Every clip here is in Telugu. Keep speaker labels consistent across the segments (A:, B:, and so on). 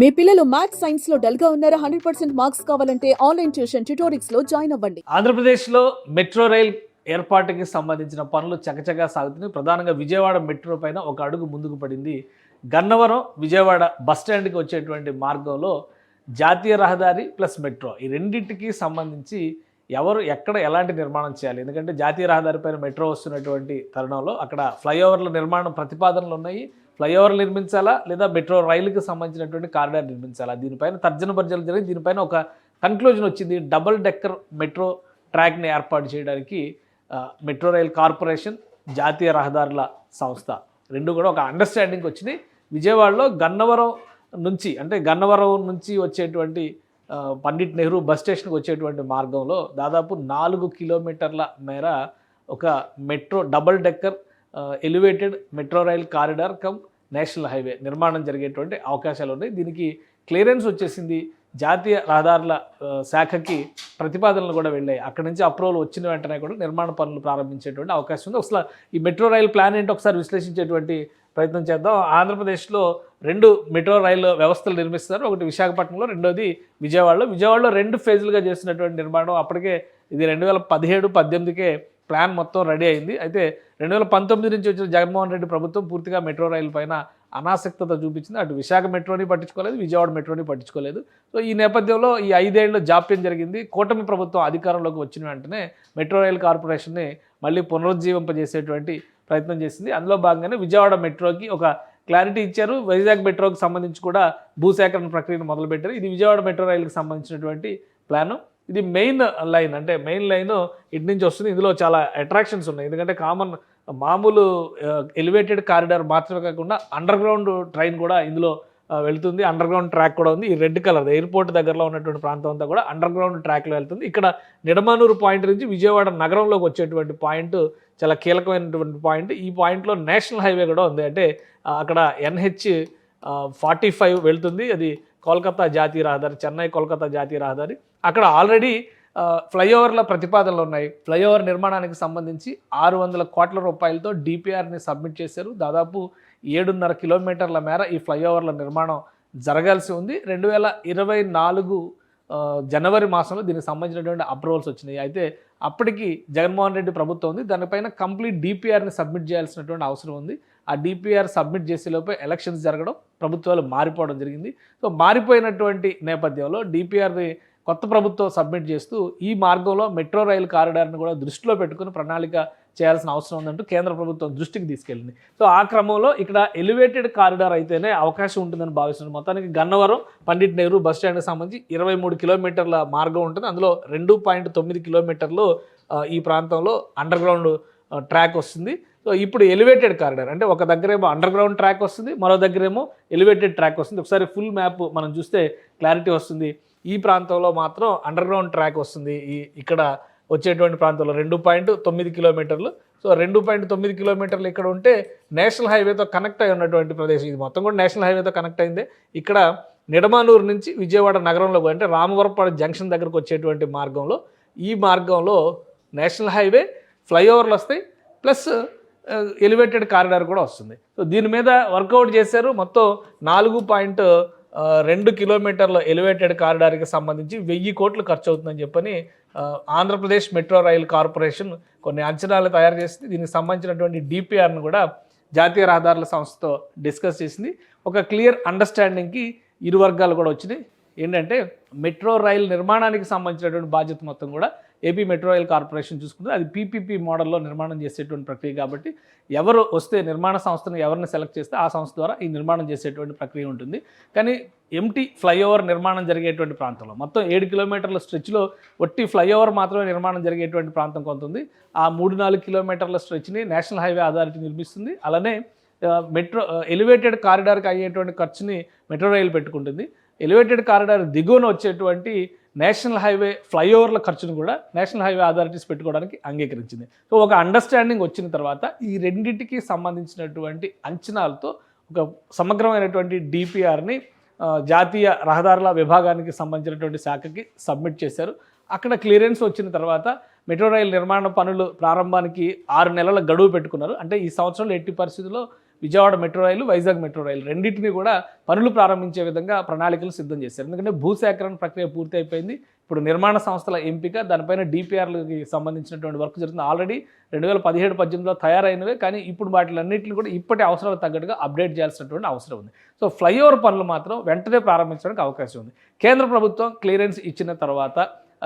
A: మీ పిల్లలు మ్యాథ్స్ సైన్స్లో డల్గా ఉన్నారా? హండ్రెడ్ పర్సెంట్ మార్క్స్ కావాలంటే ఆన్లైన్ ట్యూషన్ ట్యూటోరిక్స్లో జాయిన్ అవ్వండి.
B: ఆంధ్రప్రదేశ్లో మెట్రో రైల్ ఏర్పాటుకి సంబంధించిన పనులు చకచకా సాగుతున్నాయి. ప్రధానంగా విజయవాడ మెట్రో పైన ఒక అడుగు ముందుకు పడింది. గన్నవరం విజయవాడ బస్ స్టాండ్కి వచ్చేటువంటి మార్గంలో జాతీయ రహదారి ప్లస్ మెట్రో. ఈ రెండింటికి సంబంధించి ఎవరు ఎక్కడ ఎలాంటి నిర్మాణం చేయాలి? ఎందుకంటే జాతీయ రహదారి పైన మెట్రో వస్తున్నటువంటి తరుణంలో అక్కడ ఫ్లైఓవర్ల నిర్మాణం ప్రతిపాదనలు ఉన్నాయి. ఫ్లైఓవర్లు నిర్మించాలా లేదా మెట్రో రైలుకి సంబంధించినటువంటి కారిడార్ నిర్మించాలా? దీనిపైన తర్జన భర్జలు జరిగి దీనిపైన ఒక కన్క్లూజన్ వచ్చింది. డబుల్ డెక్కర్ మెట్రో ట్రాక్ని ఏర్పాటు చేయడానికి మెట్రో రైల్ కార్పొరేషన్ జాతీయ రహదారుల సంస్థ రెండు కూడా ఒక అండర్స్టాండింగ్ వచ్చినాయి విజయవాడలో గన్నవరం నుంచి అంటే గన్నవరం నుంచి వచ్చేటువంటి పండిట్ నెహ్రూ బస్ స్టేషన్కి వచ్చేటువంటి మార్గంలో దాదాపు నాలుగు కిలోమీటర్ల మేర ఒక metro double decker elevated metro rail corridor cum national highway నిర్మాణం జరిగేటువంటి అవకాశాలు ఉన్నాయి. దీనికి క్లియరెన్స్ వచ్చేసింది. జాతీయ రహదారుల శాఖకి ప్రతిపాదనలు కూడా వెళ్ళాయి. అక్కడి నుంచి అప్రూవల్ వచ్చిన వెంటనే కూడా నిర్మాణ పనులు ప్రారంభించేటువంటి అవకాశం ఉంది. ఒకసారి ఈ మెట్రో రైల్ ప్లాన్ ఏంటి ఒకసారి విశ్లేషించేటువంటి ప్రయత్నం చేద్దాం. ఆంధ్రప్రదేశ్లో రెండు మెట్రో రైలు వ్యవస్థలు నిర్మిస్తున్నారు. ఒకటి విశాఖపట్నంలో రెండోది విజయవాడలో. విజయవాడలో రెండు ఫేజులుగా చేస్తున్నటువంటి నిర్మాణం. అప్పటికే ఇది రెండు వేల పదిహేడు పద్దెనిమిదికే ప్లాన్ మొత్తం రెడీ అయింది. అయితే రెండు వేల పంతొమ్మిది నుంచి వచ్చిన జగన్మోహన్ రెడ్డి ప్రభుత్వం పూర్తిగా మెట్రో రైలు పైన అనాసక్తత చూపించింది. అటు విశాఖ మెట్రోని పట్టించుకోలేదు విజయవాడ మెట్రోని పట్టించుకోలేదు. సో ఈ నేపథ్యంలో ఈ ఐదేళ్ళ జాప్యం జరిగింది. కూటమి ప్రభుత్వం అధికారంలోకి వచ్చిన వెంటనే మెట్రో రైల్ కార్పొరేషన్ని మళ్ళీ పునరుజ్జీవింపజేసేటువంటి ప్రయత్నం చేసింది. అందులో భాగంగానే విజయవాడ మెట్రోకి ఒక క్లారిటీ ఇచ్చారు. వైజాగ్ మెట్రోకి సంబంధించి కూడా భూసేకరణ ప్రక్రియను మొదలుపెట్టారు. ఇది విజయవాడ మెట్రో రైలుకి సంబంధించినటువంటి ప్లాను. ఇది మెయిన్ లైన్ అంటే మెయిన్ లైన్ ఇటు నుంచి వస్తుంది. ఇందులో చాలా అట్రాక్షన్స్ ఉన్నాయి. ఎందుకంటే కామన్ మామూలు ఎలివేటెడ్ కారిడార్ మాత్రమే కాకుండా అండర్ గ్రౌండ్ ట్రైన్ కూడా ఇందులో వెళ్తుంది. అండర్ గ్రౌండ్ ట్రాక్ కూడా ఉంది. ఈ రెడ్ కలర్ ఎయిర్పోర్ట్ దగ్గరలో ఉన్నటువంటి ప్రాంతం అంతా కూడా అండర్ గ్రౌండ్ ట్రాక్లో వెళ్తుంది. ఇక్కడ నిడమానూరు పాయింట్ నుంచి విజయవాడ నగరంలోకి వచ్చేటువంటి పాయింట్ చాలా కీలకమైనటువంటి పాయింట్ ఈ పాయింట్లో నేషనల్ హైవే కూడా ఉంది. అంటే అక్కడ ఎన్హెచ్ ఫార్టీ ఫైవ్ వెళ్తుంది. అది కోల్కతా జాతీయ రహదారి చెన్నై కోల్కతా జాతీయ రహదారి. అక్కడ ఆల్రెడీ ఫ్లైఓవర్ల ప్రతిపాదనలు ఉన్నాయి. ఫ్లైఓవర్ నిర్మాణానికి సంబంధించి ఆరు వందల కోట్ల రూపాయలతో డిపిఆర్ని సబ్మిట్ చేశారు. దాదాపు ఏడున్నర కిలోమీటర్ల మేర ఈ ఫ్లైఓవర్ల నిర్మాణం జరగాల్సి ఉంది. రెండు వేల ఇరవై నాలుగు జనవరి మాసంలో దీనికి సంబంధించినటువంటి అప్రూవల్స్ వచ్చినాయి. అయితే అప్పటికి జగన్మోహన్ రెడ్డి ప్రభుత్వం ఉంది. దానిపైన కంప్లీట్ డిపిఆర్ని సబ్మిట్ చేయాల్సినటువంటి అవసరం ఉంది. ఆ డిపిఆర్ సబ్మిట్ చేసే లోపే ఎలక్షన్స్ జరగడం ప్రభుత్వాలు మారిపోవడం జరిగింది. సో మారిపోయినటువంటి నేపథ్యంలో డిపిఆర్ని కొత్త ప్రభుత్వం సబ్మిట్ చేస్తూ ఈ మార్గంలో మెట్రో రైలు కారిడార్ని కూడా దృష్టిలో పెట్టుకుని ప్రణాళిక చేయాల్సిన అవసరం ఉందంటూ కేంద్ర ప్రభుత్వం దృష్టికి తీసుకెళ్ళింది. సో ఆ క్రమంలో ఇక్కడ ఎలివేటెడ్ కారిడార్ అయితేనే అవకాశం ఉంటుందని భావిస్తున్నారు. మొత్తానికి గన్నవరం పండిట్ నెహ్రూ బస్ స్టాండ్కి సంబంధించి ఇరవై మూడు కిలోమీటర్ల మార్గం ఉంటుంది. అందులో రెండు పాయింట్ తొమ్మిది కిలోమీటర్లు ఈ ప్రాంతంలో అండర్ గ్రౌండ్ ట్రాక్ వస్తుంది. సో ఇప్పుడు ఎలివేటెడ్ కారిడార్ అంటే ఒక దగ్గరేమో అండర్ గ్రౌండ్ ట్రాక్ వస్తుంది మరో దగ్గరేమో ఎలివేటెడ్ ట్రాక్ వస్తుంది. ఒకసారి ఫుల్ మ్యాప్ మనం చూస్తే క్లారిటీ వస్తుంది. ఈ ప్రాంతంలో మాత్రం అండర్ గ్రౌండ్ ట్రాక్ వస్తుంది. ఈ ఇక్కడ వచ్చేటువంటి ప్రాంతంలో రెండు పాయింట్ తొమ్మిది కిలోమీటర్లు. సో రెండు పాయింట్ తొమ్మిది కిలోమీటర్లు ఇక్కడ ఉంటే నేషనల్ హైవేతో కనెక్ట్ అయి ఉన్నటువంటి ప్రదేశం. ఇది మొత్తం కూడా నేషనల్ హైవేతో కనెక్ట్ అయింది. ఇక్కడ నిడమానూరు నుంచి విజయవాడ నగరంలో అంటే రామవరపాడు జంక్షన్ దగ్గరకు వచ్చేటువంటి మార్గంలో ఈ మార్గంలో నేషనల్ హైవే ఫ్లైఓవర్లు వస్తాయి. ప్లస్ ఎలివేటెడ్ కారిడార్ కూడా వస్తుంది. సో దీని మీద వర్కౌట్ చేశారు. మొత్తం నాలుగు పాయింట్ రెండు కిలోమీటర్ల ఎలివేటెడ్ కారిడార్కి సంబంధించి వెయ్యి కోట్లు ఖర్చు అవుతుందని చెప్పని ఆంధ్రప్రదేశ్ మెట్రో రైల్ కార్పొరేషన్ కొన్ని అంచనాలు తయారు చేసింది. దీనికి సంబంధించినటువంటి డిపిఆర్ను కూడా జాతీయ రహదారుల సంస్థతో డిస్కస్ చేసింది. ఒక క్లియర్ అండర్స్టాండింగ్కి ఇరు వర్గాలు కూడా వచ్చినాయి. ఏంటంటే మెట్రో రైల్ నిర్మాణానికి సంబంధించినటువంటి బాధ్యత మొత్తం కూడా ఏపీ మెట్రో రైల్ కార్పొరేషన్ చూసుకుంటే అది పీపీపీ మోడల్లో నిర్మాణం చేసేటువంటి ప్రక్రియ కాబట్టి ఎవరు వస్తే నిర్మాణ సంస్థను ఎవరిని సెలెక్ట్ చేస్తే ఆ సంస్థ ద్వారా ఈ నిర్మాణం చేసేటువంటి ప్రక్రియ ఉంటుంది. కానీ ఎంటీ ఫ్లైఓవర్ నిర్మాణం జరిగేటువంటి ప్రాంతంలో మొత్తం ఏడు కిలోమీటర్ల స్ట్రెచ్లో ఒట్టి ఫ్లైఓవర్ మాత్రమే నిర్మాణం జరిగేటువంటి ప్రాంతం కొంత ఉంది. ఆ మూడు నాలుగు కిలోమీటర్ల స్ట్రెచ్ని నేషనల్ హైవే అథారిటీ నిర్మిస్తుంది. అలానే మెట్రో ఎలివేటెడ్ కారిడార్కి అయ్యేటువంటి ఖర్చుని మెట్రో రైలు పెట్టుకుంటుంది. ఎలివేటెడ్ కారిడార్ దిగువన వచ్చేటువంటి నేషనల్ హైవే ఫ్లైఓవర్ల ఖర్చును కూడా నేషనల్ హైవే అథారిటీస్ పెట్టుకోవడానికి అంగీకరించింది. సో ఒక అండర్స్టాండింగ్ వచ్చిన తర్వాత ఈ రెండింటికి సంబంధించినటువంటి అంచనాలతో ఒక సమగ్రమైనటువంటి డిపిఆర్ని జాతీయ రహదారుల విభాగానికి సంబంధించినటువంటి శాఖకి సబ్మిట్ చేశారు. అక్కడ క్లియరెన్స్ వచ్చిన తర్వాత మెట్రో రైల్ నిర్మాణ పనులు ప్రారంభానికి ఆరు నెలల గడువు పెట్టుకున్నారు. అంటే ఈ సంవత్సరంలో ఎట్టి పరిస్థితుల్లో Vijayawada metro rail Vizag metro rail రెండింటిని కూడా పనులు ప్రారంభించే విధంగా ప్రణాళికలు సిద్ధం చేశారు. ఎందుకంటే భూసేకరణ ప్రక్రియ పూర్తి అయిపోయింది. ఇప్పుడు నిర్మాణ సంస్థల ఎంపిక దానిపైన డిపిఆర్లకి సంబంధించినటువంటి వర్క్ జరుగుతుంది. ఆల్రెడీ రెండు వేల పదిహేడు పద్దెనిమిదిలో తయారైనవే కానీ ఇప్పుడు వాటిలన్నింటిని కూడా ఇప్పటి అవసరాలకు తగ్గట్టుగా అప్డేట్ చేయాల్సినటువంటి అవసరం ఉంది. సో ఫ్లైఓవర్ పనులు మాత్రం వెంటనే ప్రారంభించడానికి అవకాశం ఉంది. కేంద్ర ప్రభుత్వం క్లియరెన్స్ ఇచ్చిన తర్వాత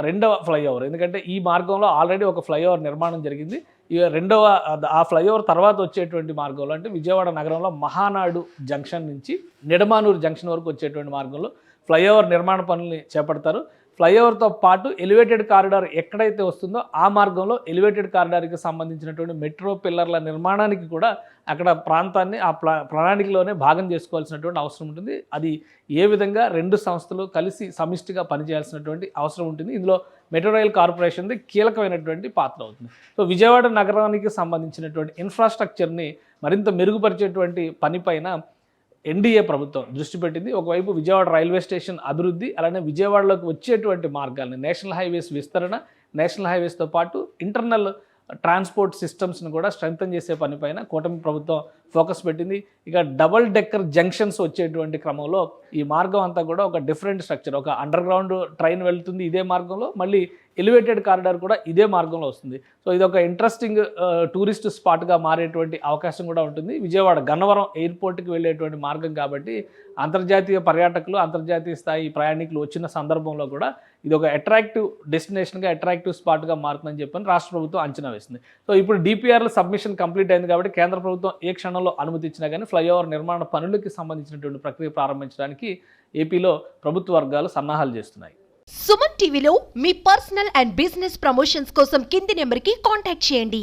B: రెండవ ఫ్లైఓవర్ ఎందుకంటే ఈ మార్గంలో ఆల్రెడీ ఒక ఫ్లైఓవర్ నిర్మాణం జరిగింది. ఇక రెండవ ఆ ఫ్లైఓవర్ తర్వాత వచ్చేటువంటి మార్గంలో అంటే విజయవాడ నగరంలో మహానాడు జంక్షన్ నుంచి నిడమానూరు జంక్షన్ వరకు వచ్చేటువంటి మార్గంలో ఫ్లైఓవర్ నిర్మాణ పనుల్ని చేపడతారు. ఫ్లైఓవర్తో పాటు ఎలివేటెడ్ కారిడార్ ఎక్కడైతే వస్తుందో ఆ మార్గంలో ఎలివేటెడ్ కారిడార్కి సంబంధించినటువంటి మెట్రో పిల్లర్ల నిర్మాణానికి కూడా అక్కడ ప్రాంతాన్ని ఆ ప్రణాళికలోనే భాగం చేసుకోవాల్సినటువంటి అవసరం ఉంటుంది. అది ఏ విధంగా రెండు సంస్థలు కలిసి సమిష్టిగా పనిచేయాల్సినటువంటి అవసరం ఉంటుంది. ఇందులో మెట్రో రైల్ కార్పొరేషన్ది కీలకమైనటువంటి పాత్ర అవుతుంది. సో విజయవాడ నగరానికి సంబంధించినటువంటి ఇన్ఫ్రాస్ట్రక్చర్ని మరింత మెరుగుపరిచేటువంటి పనిపైన ఎన్డీఏ ప్రభుత్వం దృష్టి పెట్టింది. ఒకవైపు విజయవాడ రైల్వే స్టేషన్ అభివృద్ధి అలానే విజయవాడలోకి వచ్చేటువంటి మార్గాల్ని నేషనల్ హైవేస్ విస్తరణ నేషనల్ హైవేస్తో పాటు ఇంటర్నల్ ట్రాన్స్పోర్ట్ సిస్టమ్స్ని కూడా స్ట్రెంగ్తన్ చేసే పనిపైన కూటమి ప్రభుత్వం ఫోకస్ పెట్టింది. ఇక డబల్ డెక్కర్ జంక్షన్స్ వచ్చేటువంటి క్రమంలో ఈ మార్గం అంతా కూడా ఒక డిఫరెంట్ స్ట్రక్చర్ ఒక అండర్ గ్రౌండ్ ట్రైన్ వెళ్తుంది ఇదే మార్గంలో మళ్ళీ ఎలివేటెడ్ కారిడార్ కూడా ఇదే మార్గంలో వస్తుంది. సో ఇది ఒక ఇంట్రెస్టింగ్ టూరిస్ట్ స్పాట్గా మారేటువంటి అవకాశం కూడా ఉంటుంది. విజయవాడ గన్నవరం ఎయిర్పోర్ట్కి వెళ్ళేటువంటి మార్గం కాబట్టి అంతర్జాతీయ పర్యాటకులు అంతర్జాతీయ స్థాయి ప్రయాణికులు వచ్చిన సందర్భంలో కూడా ఇది ఒక అట్రాక్టివ్ డెస్టినేషన్గా అట్రాక్టివ్ స్పాట్గా మారుతుందని చెప్పని రాష్ట్ర ప్రభుత్వం అంచనా వేసింది. సో ఇప్పుడు డిపిఆర్ల సబ్మిషన్ కంప్లీట్ అయింది కాబట్టి కేంద్ర ప్రభుత్వం ఏ క్షణం అనుమతి ఇచ్చినా కానీ ఫ్లైఓవర్ నిర్మాణ పనులకి సంబంధించినటువంటి ప్రక్రియ ప్రారంభించడానికి ఏపీలో ప్రభుత్వ వర్గాలు సన్నాహాలు చేస్తున్నాయి.
C: సుమన్ టీవీలో మీ పర్సనల్ అండ్ బిజినెస్ ప్రమోషన్స్ కోసం కింది నెంబర్కి కాంటాక్ట్ చేయండి.